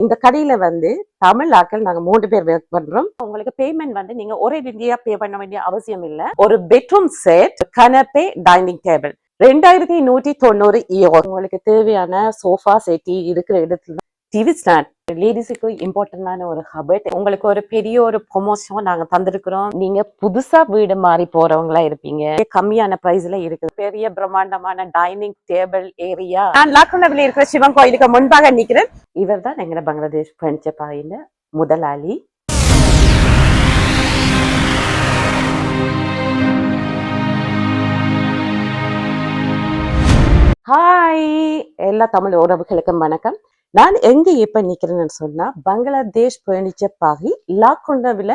இந்த கடையில வந்து தமிழ் ஆட்கள் நாங்க மூன்று பேர் ஒர்க் பண்றோம். உங்களுக்கு பேமெண்ட் வந்து நீங்க ஒரே இந்தியா பே பண்ண வேண்டிய அவசியம் இல்ல. ஒரு பெட்ரூம் செட் கனப்பே டைனிங் டேபிள் ரெண்டாயிரத்தி நூற்றி தொண்ணூறு இயோ உங்களுக்கு தேவையான சோஃபா செட்டி இருக்கிற இடத்துல டிவி ஸ்டாண்ட் லேடிஸுக்கு இம்பார்ட்டண்டான ஒரு ஹபட் உங்களுக்கு ஒரு பெரிய ஒரு ப்ரொமோஷன் நாங்க தந்திருக்கிறோம். நீங்க புதுசா வீடு மாறி போறவங்களா இருப்பீங்க. கம்மியான பிரைஸ்ல இருக்குது. பெரிய பிரம்மாண்டமான டைனிங் டேபிள் ஏரியா நான் லாக்குனவில் இருக்கிற சிவன் கோயிலுக்கு முன்பாக நிக்கிறேன் இவர் தான் எங்களை பங்களாதேஷ் பர்னிச்சர் ஆகின முதலாளி. ஹாய் எல்லா தமிழ் உறவுகளுக்கும் வணக்கம். நான் எங்க இப்ப நிக்கிறேன்னு சொன்னா பங்களாதேஷ் பயணிச்ச பாகி லாக்குண்டவில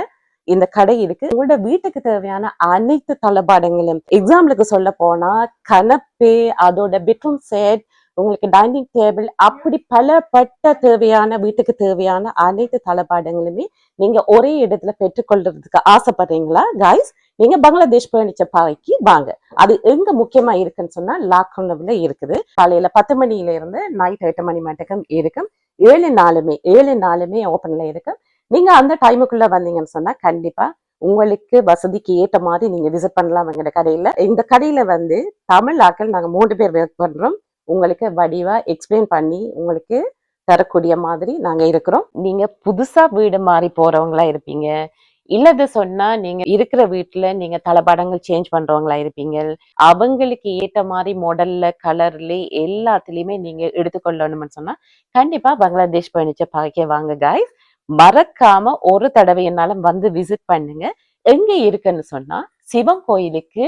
இந்த கடை இருக்கு. உங்களோட வீட்டுக்கு தேவையான அனைத்து தளபாடங்களும் எக்ஸாம்பிளுக்கு சொல்ல போனா கனப்பே அதோட பெட்ரூம் செட் உங்களுக்கு டைனிங் டேபிள் அப்படி பலப்பட்ட தேவையான வீட்டுக்கு தேவையான அனைத்து தளபாடங்களுமே நீங்க ஒரே இடத்துல பெற்றுக்கொள்றதுக்கு ஆசைப்படுறீங்களா? காய்ஸ் நீங்க பங்களாதேஷ் பர்னிச்சர் பாவைக்கு வாங்க. அது எங்க முக்கியமா இருக்குன்னு சொன்னா லாக்டவுன்ல இருக்குது. காலையில பத்து மணியில இருந்து நைட் எட்டு மணி மட்டும் இருக்கும். ஏழு நாளுமே ஏழு நாளுமே ஓப்பன்ல இருக்கு நீங்க அந்த டைமுக்குள்ள வந்தீங்கன்னு சொன்னா கண்டிப்பா உங்களுக்கு வசதிக்கு ஏற்ற மாதிரி நீங்க விசிட் பண்ணலாம் எங்களோட கடையில. இந்த கடையில வந்து தமிழ் ஆக்கள் நாங்க மூன்று பேர் ஒர்க் பண்றோம். உங்களுக்கு வடிவா எக்ஸ்பிளைன் பண்ணி உங்களுக்கு தரக்கூடிய மாதிரி நாங்க இருக்கிறோம். நீங்க புதுசா வீடு மாறி போறவங்களா இருப்பீங்க. இல்லது சொன்னா நீங்க இருக்கிற வீட்டுல நீங்க தளபாடங்கள் சேஞ்ச் பண்றவங்களா இருப்பீங்க. அவங்களுக்கு ஏத்த மாதிரி மாடல்ல கலர்ல எல்லாத்துலயுமே நீங்க எடுத்துக்கொள்ளணும்னு சொன்னா கண்டிப்பா பங்களாதேஷ் பயணிச்ச பார்க்க வாங்க காய்ஸ் மறக்காம ஒரு தடவை என்னாலும் வந்து விசிட் பண்ணுங்க. எங்க இருக்குன்னு சொன்னா சிவன் கோயிலுக்கு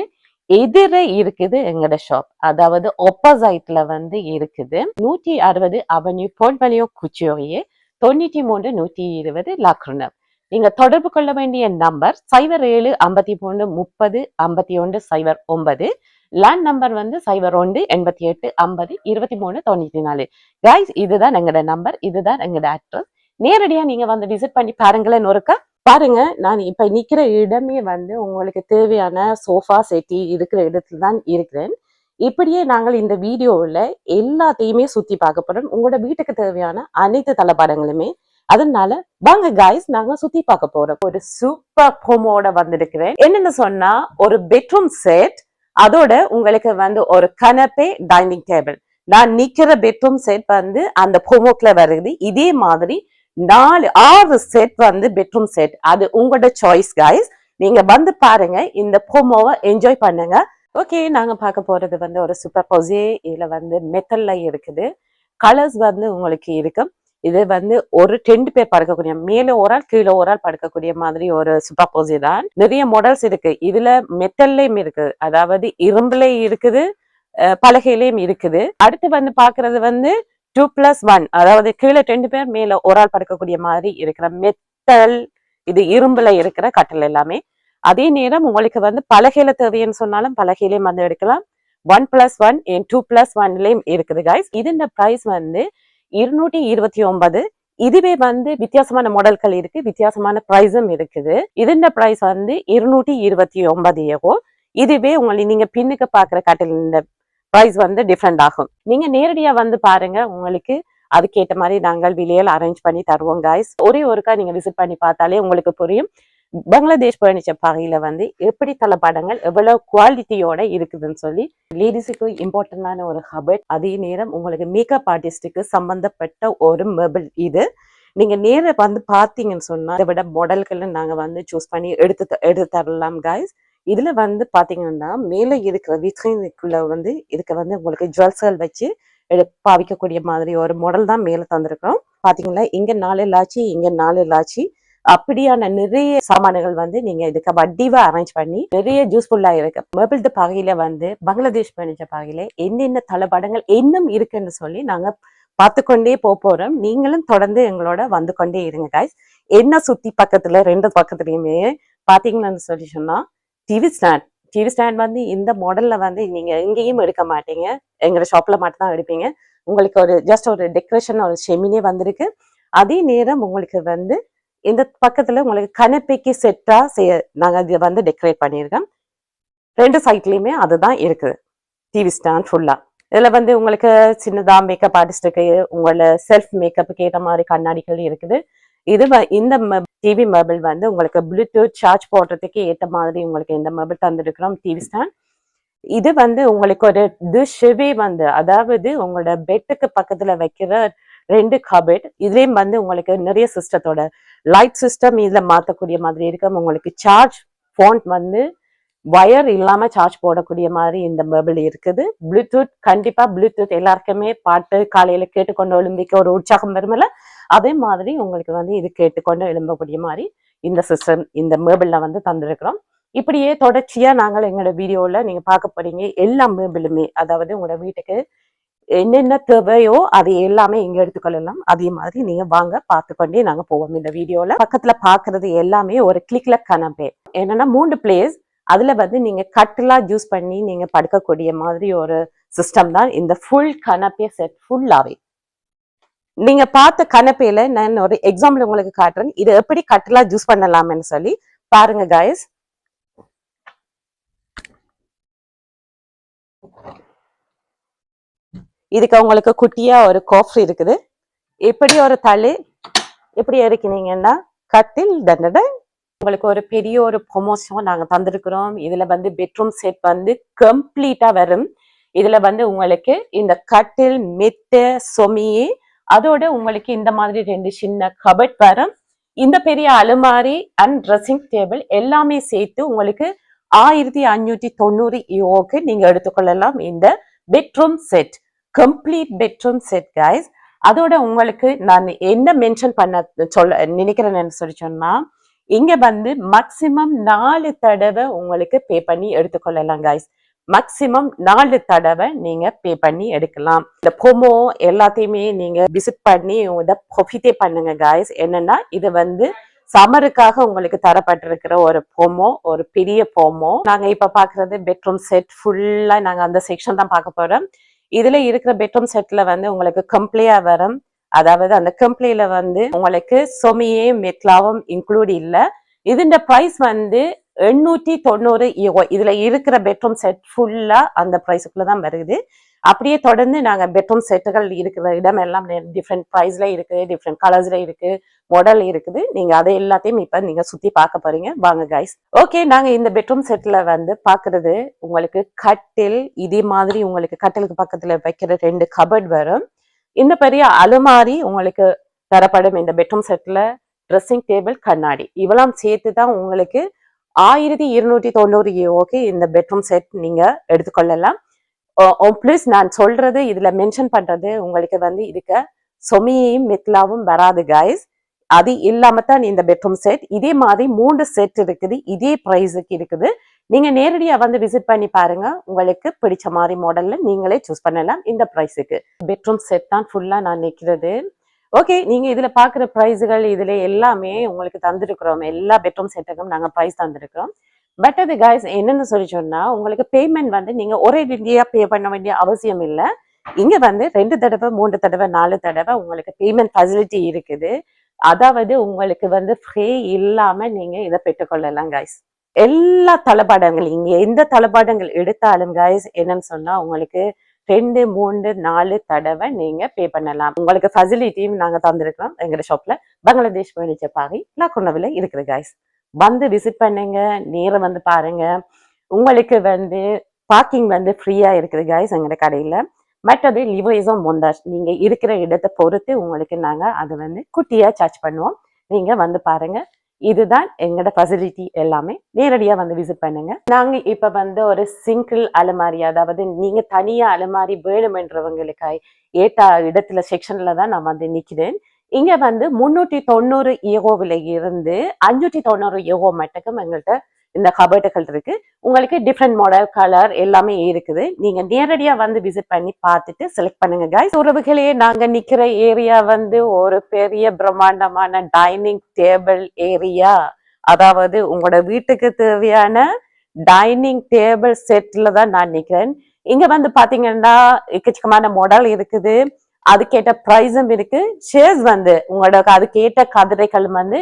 எதிர இருக்குது எங்கட ஷாப் அதாவது ஒப்போசைட்ல வந்து இருக்குது. நூற்றி அறுபது அவென்யூ போன்வலியோ குச்சியோயே தொண்ணூற்றி மூன்று நூற்றி இருபது லாக்ருனர் நீங்க தொடர்பு கொள்ள வேண்டிய நம்பர் சைபர் ஏழு ஐம்பத்தி மூணு முப்பது ஐம்பத்தி ஒன்று சைபர் ஒன்பது. லேண்ட் நம்பர் வந்து சைபர் ஒன்று எண்பத்தி எட்டு ஐம்பது இருபத்தி மூணு தொண்ணூத்தி நாலு. கைஸ் இதுதான் எங்களோட நம்பர் இதுதான் எங்களோட அட்ரஸ் நேரடியா நீங்க வந்து விசிட் பண்ணி பாருங்களேன் ஒருக்கா. பாருங்க நான் இப்ப நிக்கிற இடமே வந்து உங்களுக்கு தேவையான சோஃபா செட்டி இருக்கிற இடத்துல தான் இருக்கிறேன். இப்படியே நாங்கள் இந்த வீடியோவில் எல்லாத்தையுமே சுத்தி பார்க்க போறோம். உங்களோட வீட்டுக்கு தேவையான அனைத்து தளபாடங்களுமே. அதனால வாங்க காய்ஸ் நாங்க சுத்தி பார்க்க போறோம். ஒரு சூப்பர் ஹோமோட வந்திருக்கிறேன். என்னன்னு சொன்னா ஒரு பெட்ரூம் செட் அதோட உங்களுக்கு வந்து ஒரு கனப்பே டைனிங் டேபிள் நான் நிக்கிற பெட்ரூம் செட் வந்து அந்த ஹோமோக்கில் வருது. இதே மாதிரி நாலு ஆறு செட் வந்து பெட்ரூம் செட் அது உங்களோட சாய்ஸ் கைஸ் நீங்க வந்து பாருங்க இந்த ஹோமோவை என்ஜாய் பண்ணுங்க. ஓகே நாங்க பார்க்க போறது வந்து ஒரு சூப்பர் பொசே இதுல வந்து மெத்தல்ல இருக்குது. கலர்ஸ் வந்து உங்களுக்கு இருக்கும். இது வந்து ஒரு டென்ட் பேர் படுக்கக்கூடிய மேல ஒரு ஆள் கீழே ஒரு ஆள் படுக்கக்கூடிய மாதிரி ஒரு சூப்பர் பொசே தான். நிறைய மாடல்ஸ் இருக்கு. இதுல மெத்தல்லையும் இருக்கு. அதாவது இரும்புலையும் இருக்குது அஹ் பலகையிலையும் இருக்குது. அடுத்து வந்து பாக்குறது வந்து டூ பிளஸ் ஒன் அதாவது கீழே ரெண்டு பேர் மேல ஒரு ஆள் படுக்கக்கூடிய மாதிரி இருக்கிற மெத்தல் இது இரும்புல இருக்கிற கட்டில் எல்லாமே. அதே நேரம் உங்களுக்கு வந்து பலகையில தேவைன்னு சொன்னாலும் பலகையிலையும் வந்து எடுக்கலாம். One plus one two plus ஒன்லயும் இருக்குது கைஸ் இதோட பிரைஸ் வந்து இருநூற்றி இருபத்தி ஒன்பது. இதுவே வந்து வித்தியாசமான மாடல்கள் இருக்கு வித்தியாசமான பிரைஸும் இருக்குது. இதோட பிரைஸ் வந்து இருநூற்றி இருபத்தி ஒன்பது ஏகோ. இதுவே உங்களை நீங்க பின்னுக்கு பாக்குற கட்டில் இந்த ப்ரைஸ் வந்து டிஃப்ரெண்ட் ஆகும். நீங்க நேரடியா வந்து பாருங்க உங்களுக்கு அதுக்கேற்ற மாதிரி நாங்கள் விலையில் அரேஞ்ச் பண்ணி தருவோம் காய்ஸ் ஒரே ஒருக்கா நீங்க விசிட் பண்ணி பார்த்தாலே உங்களுக்கு புரியும். பங்களாதேஷ் பர்னிச்சர் பகையில வந்து எப்படி தளபாடங்கள் எவ்வளவு குவாலிட்டியோட இருக்குதுன்னு சொல்லி லேடிஸுக்கு இம்பார்ட்டன்டான ஒரு ஹபட் அதே நேரம் உங்களுக்கு மேக்கப் ஆர்டிஸ்டுக்கு சம்பந்தப்பட்ட ஒரு மெபிள் இது. நீங்க நேர வந்து பாத்தீங்கன்னு சொன்னா இதை விட மாடல்கள் நாங்க வந்து சூஸ் பண்ணி எடுத்து த- எடுத்து தரலாம் காய்ஸ் இதில் வந்து பார்த்தீங்கன்னா மேலே இருக்கிற விட்ரினுக்குள்ள வந்து இதுக்கு வந்து உங்களுக்கு ஜுவல்ஸ்கள் வச்சு பாவிக்கக்கூடிய மாதிரி ஒரு மாடல் தான் மேலே தந்திருக்கிறோம். பார்த்தீங்களா இங்கே நாலு லாச்சி இங்கே நாலு லாச்சி அப்படியான நிறைய சாமான்கள் வந்து நீங்க இதுக்கு வட்டிவா அரேஞ்ச் பண்ணி நிறைய யூஸ்ஃபுல்லா இருக்கு. மொபைல் பகையில வந்து பங்களாதேஷ் பயணிச்ச பகையில என்னென்ன தளபடங்கள் இன்னும் இருக்குன்னு சொல்லி நாங்க பார்த்துக்கொண்டே போக போறோம். நீங்களும் தொடர்ந்து எங்களோட வந்து கொண்டே இருங்க காய்ஸ் என்ன சுத்தி பக்கத்துல ரெண்டு பக்கத்துலயுமே பாத்தீங்கன்னு சொல்லி சொன்னா டிவி ஸ்டாண்ட் டிவி ஸ்டாண்ட் வந்து இந்த மாடல்ல வந்து நீங்க எங்கேயும் எடுக்க மாட்டீங்க. எங்களோட ஷாப்ல மட்டும்தான் எடுப்பீங்க. உங்களுக்கு ஒரு ஜஸ்ட் ஒரு டெக்கரேஷன் ஒரு செமினே வந்திருக்கு. அதே நேரம் உங்களுக்கு வந்து இந்த பக்கத்துல உங்களுக்கு கனப்பைக்கு செட்டா செய்ய நாங்க இதை வந்து டெக்கரேட் பண்ணியிருக்கோம். ரெண்டு சைட்லேயுமே அதுதான் இருக்குது. டிவி ஸ்டாண்ட் ஃபுல்லா இதுல வந்து உங்களுக்கு சின்னதா மேக்கப் ஆர்டிஸ்டுக்கு உங்களோட செல்ஃப் மேக்கப்புக்கு ஏற்ற மாதிரி கண்ணாடிகள் இருக்குது. இது வ- இந்த டிவி மொபைல் வந்து உங்களுக்கு ப்ளூடூத் சார்ஜ் போடுறதுக்கு ஏற்ற மாதிரி உங்களுக்கு இந்த மொபைல் தந்துருக்குறோம் டிவி ஸ்டாண்ட் இது வந்து உங்களுக்கு ஒரு டிஷ்வே வந்து அதாவது உங்களோட பெட்டுக்கு பக்கத்துல வைக்கிற ரெண்டு கபெட் இதுலேயும் வந்து உங்களுக்கு நிறைய சிஸ்டத்தோட லைட் சிஸ்டம் இதுல மாற்றக்கூடிய மாதிரி இருக்கும் உங்களுக்கு சார்ஜ் ஃபோன் வந்து ஒயர் இல்லாம சார்ஜ் போடக்கூடிய மாதிரி இந்த மொபைல் இருக்குது. ப்ளூடூத் கண்டிப்பா ப்ளூடூத் எல்லாருக்குமே பாட்டு காலையில கேட்டுக்கொண்டு ஒலிம்பிக்க ஒரு உற்சாகம் வருமில்ல அதே மாதிரி உங்களுக்கு வந்து இது கேட்டுக்கொண்டு எழும்பக்கூடிய மாதிரி இந்த சிஸ்டம் இந்த மேபிளில் வந்து தந்திருக்கிறோம். இப்படியே தொடர்ச்சியாக நாங்கள் எங்களோட வீடியோவில் நீங்கள் பார்க்க போறீங்க. எல்லா மேபிளுமே அதாவது உங்களோட வீட்டுக்கு என்னென்ன தேவையோ அது எல்லாமே இங்கே எடுத்துக்கொள்ளலாம். அதே மாதிரி நீங்கள் வாங்க பார்த்துக்கொண்டே நாங்கள் போவோம் இந்த வீடியோவில் பக்கத்தில் பார்க்குறது எல்லாமே ஒரு கிளிக்கில் கணப்பே என்னென்னா மூன்று பிளேஸ் அதில் வந்து நீங்கள் கட்டிலாக யூஸ் பண்ணி நீங்கள் படுக்கக்கூடிய மாதிரி ஒரு சிஸ்டம் தான் இந்த ஃபுல் கணப்பே செட் ஃபுல்லாகவே நீங்க பார்த்த கனப்பையில நான் ஒரு எக்ஸாம்பிள் உங்களுக்கு காட்டுறேன். இதை எப்படி கட்டலா ஜூஸ் பண்ணலாம்னு சொல்லி பாருங்க காய்ஸ் இதுக்கு உங்களுக்கு குட்டியா ஒரு கோஃப்ரி இருக்குது. இப்படி ஒரு தலை எப்படி இறக்கினீங்கன்னா கட்டில் தண்டனை. உங்களுக்கு ஒரு பெரிய ஒரு ப்ரொமோஷன் நாங்கள் தந்திருக்கிறோம். இதுல வந்து பெட்ரூம் செட் வந்து கம்ப்ளீட்டாக வரும். இதுல வந்து உங்களுக்கு இந்த கட்டில் மெத்த சொமியை அதோட உங்களுக்கு இந்த மாதிரி ரெண்டு சின்ன கபட் வரும் இந்த பெரிய அலுமாரி அண்ட் ட்ரெஸ்ஸிங் டேபிள் எல்லாமே சேர்த்து உங்களுக்கு ஆயிரத்தி அஞ்சூற்றி தொண்ணூறு யோக்கு நீங்க எடுத்துக்கொள்ளலாம் இந்த bedroom set complete bedroom set guys அதோட உங்களுக்கு நான் என்ன மென்ஷன் பண்ண சொல்ல நினைக்கிறேன்னு சொல்லி சொன்னா இங்க வந்து மேக்சிமம் நாலு தடவை உங்களுக்கு பே பண்ணி எடுத்துக்கொள்ளலாம் கைஸ் மேக்சிமம் நாலு தடவை நீங்க பே பண்ணி எடுக்கலாம். இந்த பொமோ எல்லாத்தையுமே நீங்க விசிட் பண்ணி இதை ப்ரொஃபிட்டே பண்ணுங்க கைஸ் என்னன்னா இது வந்து சம்மருக்காக உங்களுக்கு தரப்பட்டிருக்கிற ஒரு பொமோ ஒரு பெரிய பொமோ நாங்க இப்ப பாக்குறது பெட்ரூம் செட் ஃபுல்லா நாங்க அந்த செக்ஷன் தான் பார்க்க போறோம். இதுல இருக்கிற பெட்ரூம் செட்ல வந்து உங்களுக்கு கம்ப்ளியா வரும். அதாவது அந்த கம்ப்ளில வந்து உங்களுக்கு சொமியே மெட்லாவும் இன்க்ளூட் இல்லை. இதுன்ற ப்ரைஸ் வந்து எண்ணூத்தி தொண்ணூறு ஈரோ இதுல இருக்கிற பெட்ரூம் செட் ஃபுல்லா அந்த ப்ரைஸுக்குள்ள தான் வருது. அப்படியே தொடர்ந்து நாங்க பெட்ரூம் செட்டுகள் இருக்கிற இடம் எல்லாம் டிஃப்ரெண்ட் ப்ரைஸ்ல இருக்கு டிஃப்ரெண்ட் கலர்ஸ்ல இருக்கு மாடல் இருக்குது. நீங்க அதை எல்லாத்தையும் இப்ப நீங்க சுத்தி பார்க்க போறீங்க. வாங்க கைஸ் ஓகே நாங்க இந்த பெட்ரூம் செட்ல வந்து பாக்குறது உங்களுக்கு கட்டில் இதே மாதிரி உங்களுக்கு கட்டிலுக்கு பக்கத்துல வைக்கிற ரெண்டு கபட் வரும். இந்த பெரிய அலுமாரி உங்களுக்கு தரப்படும் இந்த பெட்ரூம் செட்ல ட்ரெஸ்ஸிங் டேபிள் கண்ணாடி. இவெல்லாம் சேர்த்து தான் உங்களுக்கு ஆயிரத்தி இருநூற்றி தொண்ணூறு ஓகே இந்த பெட்ரூம் செட் நீங்க எடுத்துக்கொள்ளலாம். ப்ளஸ் நான் சொல்றது இதுல மென்ஷன் பண்றது உங்களுக்கு வந்து இதுக்கு சொமியையும் மெத்லாவும் வராது கைஸ் அது இல்லாம தான் இந்த பெட்ரூம் செட் இதே மாதிரி மூன்று செட் இருக்குது இதே ப்ரைஸுக்கு இருக்குது. நீங்க நேரடியா வந்து விசிட் பண்ணி பாருங்க. உங்களுக்கு பிடிச்ச மாதிரி மாடல்ல நீங்களே சூஸ் பண்ணலாம் இந்த ப்ரைஸுக்கு பெட்ரூம் செட் தான் ஃபுல்லா நான் நிற்கிறது ஓகே நீங்கள் இதுல பாக்குற ப்ரைஸுகள் இதுல எல்லாமே உங்களுக்கு தந்துருக்குறோம். எல்லா பெட்ரூம் செட்டுக்கும் நாங்கள் ப்ரைஸ் தந்துருக்கிறோம். பட் அது கைஸ் என்னென்னு சொல்லி சொன்னால் உங்களுக்கு பேமெண்ட் வந்து நீங்கள் ஒரே இந்தியா பே பண்ண வேண்டிய அவசியம் இல்லை. இங்கே வந்து ரெண்டு தடவை மூன்று தடவை நாலு தடவை உங்களுக்கு பேமெண்ட் ஃபெசிலிட்டி இருக்குது. அதாவது உங்களுக்கு வந்து ஃப்ரீ இல்லாம நீங்க இதை பெற்றுக்கொள்ளலாம் கைஸ் எல்லா தளபாடங்கள் இங்கே எந்த தளபாடங்கள் எடுத்தாலும் கைஸ் என்னன்னு சொன்னால் உங்களுக்கு ரெண்டு மூணு நாலு தடவை நீங்கள் பே பண்ணலாம். உங்களுக்கு ஃபெசிலிட்டியும் நாங்கள் தந்திருக்கிறோம் எங்கள் ஷாப்பில் பங்களாதேஷ் போயிடுச்ச பாகை லாக்குன்னவில் இருக்குது கைஸ் வந்து விசிட் பண்ணுங்க. நேரம் வந்து பாருங்க. உங்களுக்கு வந்து பார்க்கிங் வந்து ஃப்ரீயாக இருக்குது கைஸ் எங்களோட கடையில். மற்றது லிவரேஸும் மொந்தாஷ் நீங்கள் இருக்கிற இடத்தை பொறுத்து உங்களுக்கு நாங்கள் அதை வந்து குட்டியாக சார்ஜ் பண்ணுவோம். நீங்கள் வந்து பாருங்கள் இதுதான் எங்களோட ஃபெசிலிட்டி எல்லாமே. நேரடியாக வந்து விசிட் பண்ணுங்க. நாங்கள் இப்போ வந்து ஒரு சிங்கிள் அலமாரி அதாவது நீங்கள் தனியாக அலமாரி வேணுமென்றவங்களுக்கு ஏற்ற இடத்துல செக்ஷனில் தான் நான் வந்து நிற்கிறேன் இங்கே வந்து முந்நூற்றி தொண்ணூறு ஏகோவில் இருந்து அஞ்சூற்றி தொண்ணூறு ஏகோ மட்டுக்கும் எங்கள்கிட்ட இந்த கபர்ட்டுகள் இருக்கு. உங்களுக்கு டிஃப்ரெண்ட் மாடல் கலர் எல்லாமே இருக்குது. நீங்க நேரடியா வந்து விசிட் பண்ணி பார்த்துட்டு செலக்ட் பண்ணுங்க கைஸ் உறவுகளே நாங்க நிக்கிற ஏரியா வந்து ஒரு பெரிய பிரம்மாண்டமான டைனிங் டேபிள் ஏரியா அதாவது உங்களோட வீட்டுக்கு தேவையான டைனிங் டேபிள் செட்ல தான் நான் நிக்கிறேன். இங்க வந்து பாத்தீங்கன்னா எக்கச்சக்கமான மாடல் இருக்குது. அதுக்கேற்ற ப்ரைஸும் இருக்கு. ஷேர்ஸ் வந்து உங்களோட அதுக்கேற்ற கதிரைகள் வந்து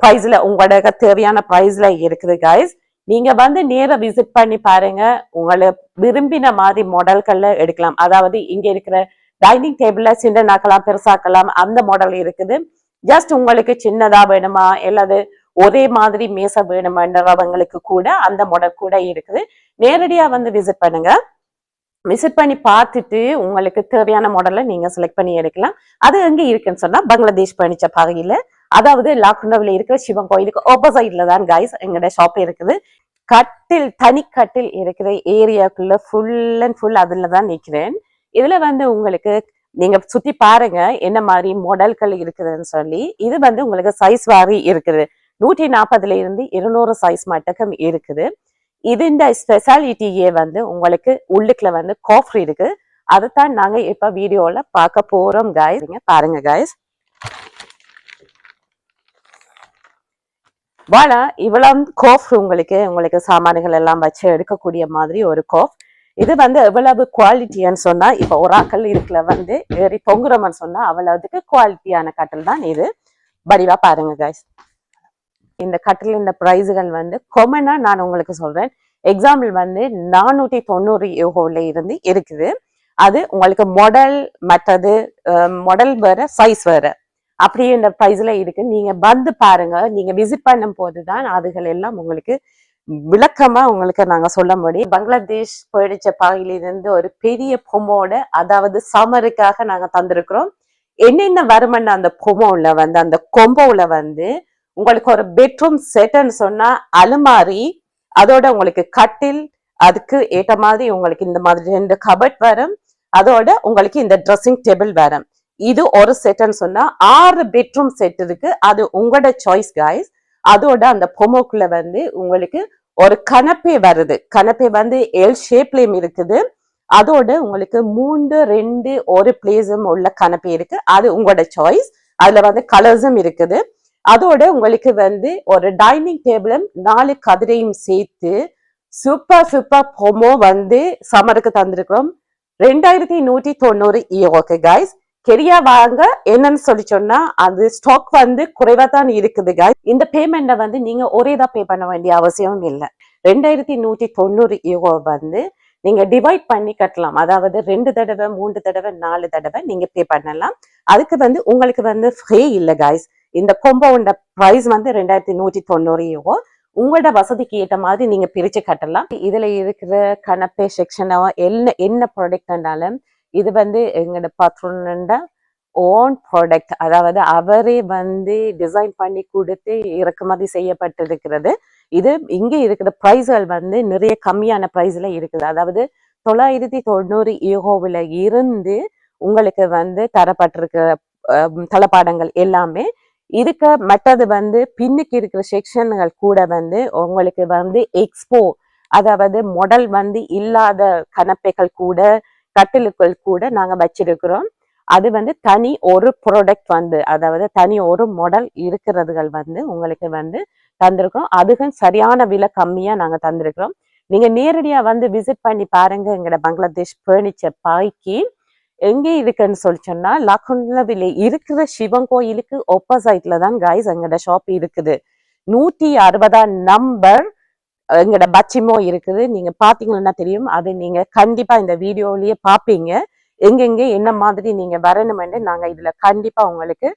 ப்ரைஸ்ல உங்களோட தேவையான ப்ரைஸ்ல இருக்குது கைஸ் நீங்க வந்து நேரா விசிட் பண்ணி பாருங்க. உங்களை விரும்பின மாதிரி மாடல்கள்ல எடுக்கலாம். அதாவது இங்க இருக்கிற டைனிங் டேபிள்ல சின்னனாக்கலாம் பெருசாக்கலாம் அந்த மாடல் இருக்குது. ஜஸ்ட் உங்களுக்கு சின்னதா வேணுமா? அல்லது ஒரே மாதிரி மேசை வேணுமான்றவங்களுக்கு கூட அந்த மாடல் கூட இருக்குது. நேரடியா வந்து விசிட் பண்ணுங்க. விசிட் பண்ணி பார்த்துட்டு உங்களுக்கு தேவையான மாடலை நீங்க செலக்ட் பண்ணி எடுக்கலாம். அது எங்க இருக்குன்னு சொன்னா பங்களாதேஷ் பணிச்ச பகுதியில அதாவது லாக்குண்டாவில் இருக்கிற சிவன் கோயிலுக்கு ஆப்போசைட்ல தான் கைஸ் எங்களோட ஷாப் இருக்குது. கட்டில் தனி கட்டில் இருக்கிற ஏரியாக்குள்ள ஃபுல் அண்ட் ஃபுல் அதுல தான் நிற்கிறேன் இதுல வந்து உங்களுக்கு நீங்க சுத்தி பாருங்க என்ன மாதிரி மாடல்கள் இருக்குதுன்னு சொல்லி. இது வந்து உங்களுக்கு சைஸ் வாரி இருக்குது. நூற்றி நாற்பதுல இருந்து இருநூறு சைஸ் மட்டக்கம் இருக்குது. இதுண்ட ஸ்பெஷாலிட்டியே வந்து உங்களுக்கு உள்ளுக்குள்ள வந்து காஃபி இருக்கு. அதைத்தான் நாங்க இப்ப வீடியோல பார்க்க போறோம் காய்ஸ் பாருங்க காய்ஸ் வாழ இவ்வளவு கோஃப் உங்களுக்கு உங்களுக்கு சாமான்கள் எல்லாம் வச்சு எடுக்கக்கூடிய மாதிரி ஒரு கோஃப் இது வந்து எவ்வளவு குவாலிட்டின்னு சொன்னா இப்ப ஒராக்கள் இருக்குல வந்து ஏறி பொங்குறோம்னு சொன்னா அவ்வளவுக்கு குவாலிட்டியான கட்டில் தான் இது. வடிவா பாருங்க காய்ஸ் இந்த கட்டில் இந்த ப்ரைஸுகள் வந்து கொமனா நான் உங்களுக்கு சொல்றேன். எக்ஸாம்பிள் வந்து நானூத்தி தொண்ணூறு யோகோல இருந்து இருக்குது. அது உங்களுக்கு மொடல் மற்றது மொடல் வேற சைஸ் வேற. அப்படியே இந்த ப்ரைஸ்ல இருக்கு. நீங்க வந்து பாருங்க. நீங்க விசிட் பண்ணும் போதுதான் அதுகள் எல்லாம் உங்களுக்கு விளக்கமா உங்களுக்கு நாங்க சொல்ல முடியும். பங்களாதேஷ் போயிடுச்ச பாகையிலிருந்து ஒரு பெரிய பொம்மோட அதாவது சமருக்காக நாங்க தந்திருக்கிறோம். என்னென்ன வருமன்னு அந்த பொம்மோல வந்து அந்த கொம்போவில் வந்து உங்களுக்கு ஒரு பெட்ரூம் செட்டுன்னு சொன்னா அலுமாரி அதோட உங்களுக்கு கட்டில் அதுக்கு ஏற்ற மாதிரி உங்களுக்கு இந்த மாதிரி ரெண்டு கபட் வரும். அதோட உங்களுக்கு இந்த ட்ரெஸ்ஸிங் டேபிள் வரும். இது ஒரு செட்னு சொன்னா ஆறு பெட்ரூம் செட் இருக்கு. அது உங்களோட சாய்ஸ் காய்ஸ் அதோட அந்த பொமோக்குள்ள வந்து உங்களுக்கு ஒரு கனப்பே வருது. கனப்பே வந்து எல் ஷேப்லயும் இருக்குது. அதோட உங்களுக்கு மூன்று ரெண்டு ஒரு பிளேஸும் உள்ள கனப்பே இருக்கு. அது உங்களோட சாய்ஸ் அதுல வந்து கலர்ஸும் இருக்குது. அதோட உங்களுக்கு வந்து ஒரு டைனிங் டேபிளும் நாலு கதிரையும் சேர்த்து சூப்பர் சூப்பர் பொமோ வந்து சமருக்கு தந்திருக்கிறோம். ரெண்டாயிரத்தி நூற்றி தொண்ணூறு ஓகே கைஸ் கெரியா வாங்க என்னன்னு சொல்லி சொன்னா அது ஸ்டாக் வந்து குறைவா தான் இருக்குது guys. இந்த பேமெண்ட்டை வந்து நீங்க ஒரே தான் பே பண்ண வேண்டிய அவசியமும் இல்லை. ரெண்டாயிரத்தி நூற்றி தொண்ணூறு ஈகோ வந்து நீங்க டிவைட் பண்ணி கட்டலாம். அதாவது ரெண்டு தடவை மூன்று தடவை நாலு தடவை நீங்க பே பண்ணலாம். அதுக்கு வந்து உங்களுக்கு வந்து ஃப்ரீ இல்லை காய்ஸ் இந்த கொம்பவுண்ட ப்ரைஸ் வந்து ரெண்டாயிரத்தி நூற்றி தொண்ணூறு யூகோ உங்களோட வசதிக்கு ஏற்ற மாதிரி நீங்க பிரிச்சு கட்டலாம். இதுல இருக்கிற கணப்பே செக்ஷனோ என்ன என்ன ப்ராடக்ட்னாலும் இது வந்து எங்களோட பத்ரோனோட ஓன் ப்ராடக்ட் அதாவது அவரே வந்து டிசைன் பண்ணி கொடுத்து இறக்குமதி செய்யப்பட்டிருக்கிறது. இது இங்கே இருக்கிற ப்ரைஸ்கள் வந்து நிறைய கம்மியான ப்ரைஸில் இருக்குது. அதாவது தொள்ளாயிரத்தி தொண்ணூறு ஈகோவில் இருந்து உங்களுக்கு வந்து தரப்பட்டிருக்கிற தளபாடங்கள் எல்லாமே. இதுக்கு மற்றது வந்து பின்னுக்கு இருக்கிற செக்ஷன்கள் கூட வந்து உங்களுக்கு வந்து எக்ஸ்போ அதாவது மொடல் வந்து இல்லாத கணப்பைகள் கூட கட்டிலுக்கள் கூட நாங்கள் வச்சிருக்கிறோம். அது வந்து தனி ஒரு ப்ராடக்ட் வந்து அதாவது தனி ஒரு மாடல் இருக்கிறதுகள் வந்து உங்களுக்கு வந்து தந்திருக்கிறோம். அதுக்கும் சரியான விலை கம்மியாக நாங்கள் தந்திருக்கிறோம். நீங்கள் நேரடியாக வந்து விசிட் பண்ணி பாருங்க எங்களோட பங்களாதேஷ் ஃபர்னிச்சர் பாய்க்கு. எங்கே இருக்குன்னு சொல்லி சொன்னால் லக்குண்டவில இருக்கிற சிவன் கோயிலுக்கு ஒப்போசைட்ல தான் காய்ஸ் எங்களோட ஷாப் இருக்குது. நூற்றி அறுபதாம் நம்பர் எங்களோட பச்சிமோ இருக்குது. நீங்க பாத்தீங்கன்னா தெரியும்? அது நீங்க கண்டிப்பா இந்த வீடியோலயே பாப்பீங்க. எங்கெங்க என்ன மாதிரி நீங்க வரணும்னு நாங்க இதுல கண்டிப்பா உங்களுக்கு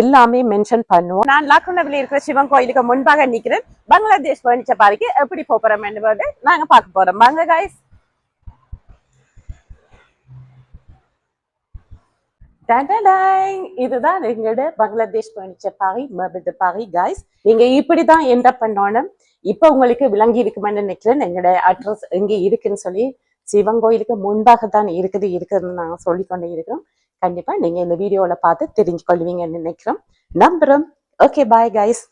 எல்லாமே மென்ஷன் பண்ணுவோம். நான் லாக்னவில் இருக்கிற சிவன் கோயிலுக்கு முன்பாக நிக்கிறேன் பங்களாதேஷ் பர்னிச்சர் பாருக்கு எப்படி போறோம் நாங்க பார்க்க போறோம். வாங்க காய்ஸ் இதுதான் எங்களோட பங்களாதேஷ் பர்னிச்சர் பாரி மபிள் பாரி காய்ஸ் நீங்க இப்படிதான் என்ட பண்ணணும். இப்ப உங்களுக்கு விளங்கி இருக்குமென்னு நினைக்கிறேன்? எங்களோட அட்ரஸ் எங்க இருக்குன்னு சொல்லி சிவன் கோயிலுக்கு முன்பாக தான் இருக்குது இருக்குதுன்னு நாங்க சொல்லிக்கொண்டே இருக்கிறோம். கண்டிப்பா நீங்க இந்த வீடியோல பார்த்து தெரிஞ்சு கொள்வீங்கன்னு நினைக்கிறோம். நம்புறோம். Okay bye guys